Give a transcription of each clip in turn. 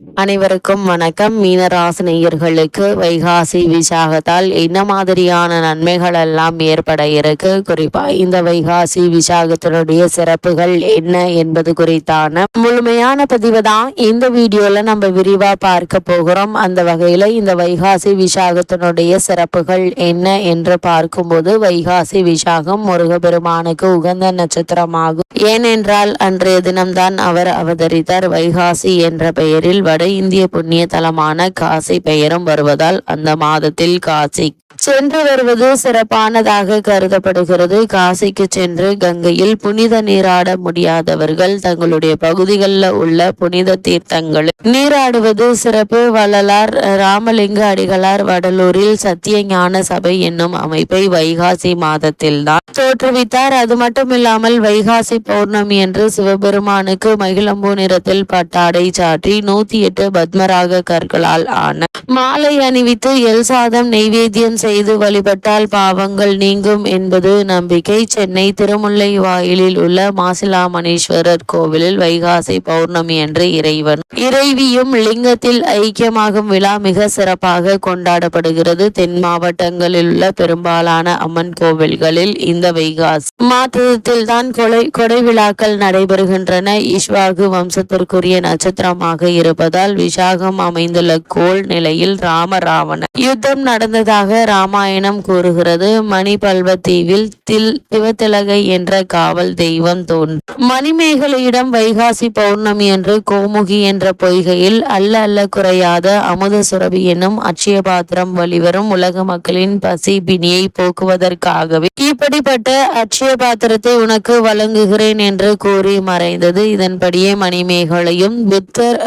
அனைவருக்கும் வணக்கம். மீனராசினியர்களுக்கு வைகாசி விசாகத்தால் என்ன மாதிரியான நன்மைகள் எல்லாம் ஏற்பட இருக்கு? குறிப்பா இந்த வைகாசி விசாகத்தினுடைய சிறப்புகள் என்ன என்பது குறித்தான முழுமையான பதிவு தான் இந்த வீடியோல நம்ம விரிவா பார்க்க போகிறோம். அந்த வகையில இந்த வைகாசி விசாகத்தினுடைய சிறப்புகள் என்ன என்று பார்க்கும்போது வைகாசி விசாகம் முருகபெருமானுக்கு உகந்த நட்சத்திரமாகும். ஏனென்றால் அன்றைய தினம்தான் அவர் அவதரித்தார். வைகாசி என்ற பெயரில் வட இந்திய புண்ணிய தலமான காசி பெயரும் வருவதால் அந்த மாதத்தில் காசி சென்று வருவது சிறப்பானதாக கருதப்படுகிறது. காசிக்கு சென்று கங்கையில் புனித நீராட முடியாதவர்கள் தங்களுடைய பகுதிகளில் உள்ள புனித தீர்த்தங்களில் நீராடுவது சிறப்பு. வள்ளலார் ராமலிங்க அடிகளார் வடலூரில் சத்திய ஞான சபை என்னும் அமைப்பை வைகாசி மாதத்தில்தான் தோற்றுவித்தார். அது மட்டுமில்லாமல் வைகாசி பௌர்ணமி என்று சிவபெருமானுக்கு மகிழம்பூ நிறத்தில் பட்டாடை சாற்றி நூத்தி எட்டு பத்மராக கற்களால் ஆன. மாலை அணிவித்து எல் சாதம் நெய்வேத்தியம் செய்து வழிபட்டால் பாவங்கள் நீங்கும் என்பது நம்பிக்கை. சென்னை திருமுல்லை வாயிலில் உள்ள மாசிலாமணீஸ்வரர் கோவிலில் வைகாசி பௌர்ணமி என்று இறைவன். இறைவியும் லிங்கத்தில் ஐக்கியமாகும் விழா மிக சிறப்பாக கொண்டாடப்படுகிறது. தென் மாவட்டங்களில் உள்ள பெரும்பாலான அம்மன் கோவில்களில் இந்த வைகாசி மாதத்தில் தான் கொலை கொடை விழாக்கள் நடைபெறுகின்றன. இஷ்வாகு வம்சத்திற்குரிய நட்சத்திரமாக இருப்பதால் விசாகம் அமைந்துள்ள கோள் நிலையில் ராம ராவண யுத்தம் நடந்ததாக ராமாயணம் கூறுகிறது. மணிபல்வத்தீவில் தில் சிவத்திலகை என்ற காவல் தெய்வம் தோன்றும் மணிமேகலையிடம் வைகாசி பௌர்ணமி என்று கோமுகி என்ற பொய்கையில் அல்ல அல்ல குறையாத அமுத சுரபி என்னும் அட்சய பாத்திரம் வழிவரும் உலக மக்களின் பசி பிணியை போக்குவதற்காகவே இப்படிப்பட்ட அட்சய பாத்திரத்தை உனக்கு போகிறேன் என்று கூறி மறைந்தது. இதன்படியே மணிமேகலையும் புத்தர்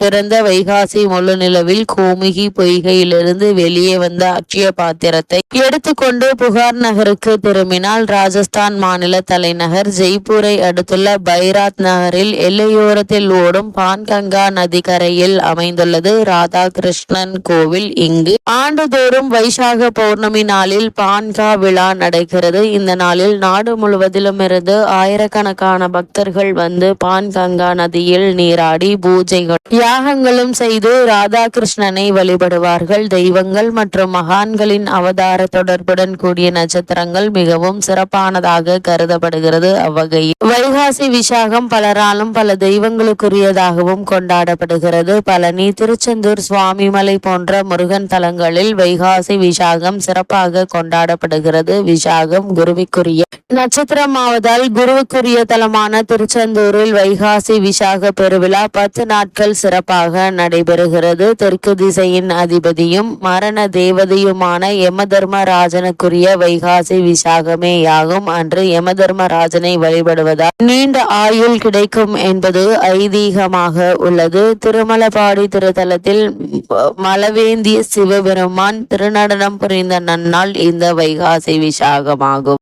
பிறந்த வைகாசி முழு நிலவில் கோமுகி பொய்கையிலிருந்து வெளியே வந்த அட்சய பாத்திரத்தை எடுத்துக்கொண்டு புகார் நகருக்கு திரும்பினால் ராஜஸ்தான் மாநில தலைநகர் ஜெய்ப்பூரை அடுத்துள்ள பைராத் நகரில் எல்லையோரத்தில் ஓடும் பான்கங்கா நதிக்கரையில் அமைந்துள்ளது. ராதாகிருஷ்ணன் கோவில் இங்கு ஆண்டுதோறும் வைசாக பௌர்ணமி நாளில் பான்கா விழா நடக்கிறது. இந்த நாளில் நாடு முழுவதிலும் இருந்து ஆயிரக்கணக்கான பக்தர்கள் வந்து பான்கங்கா நதியில் நீராடி பூஜைகள் யாகங்களும் செய்து ராதாகிருஷ்ணனை வழிபடுவார்கள். தெய்வங்கள் மற்றும் மகான்களின் அவதார தொடர்புடன் கூடிய நட்சத்திரங்கள் மிகவும் சிறப்பானதாக கருதப்படுகிறது அவ்வகையில். வைகாசி விசாகம் பலராலும் பல தெய்வங்களுக்குரியதாகவும் கொண்டாடப்படுகிறது. பழனி திருச்செந்தூர் சுவாமிமலை போன்ற முருகன் தலங்களில் வைகாசி விசாகம் சிறப்பாக கொண்டாடப்படுகிறது. விசாகம் குருவிக்குரிய நட்சத்திரமாவதால் குருவுக்குரிய தலமான திருச்செந்தூரில் வைகாசி விசாக பெருவிழா பத்து நாட்கள் சிறப்பாக நடைபெறுகிறது. தெற்கு திசையின் அதிபதியும் மரண தேவதையுமான யமதர்மராஜனுக்குரிய வைகாசி விசாகமேயாகும் அன்று யமதர்மராஜனை வழிபடுவதால் நீண்ட ஆயுள் கிடைக்கும் என்பது ஐதீகமாக உள்ளது. திருமலபாடி திருத்தலத்தில் மலவேந்திய சிவபெருமான் திருநடனம் புரிந்த நன்னாள் இந்த வைகாசி விசாகமாகும்.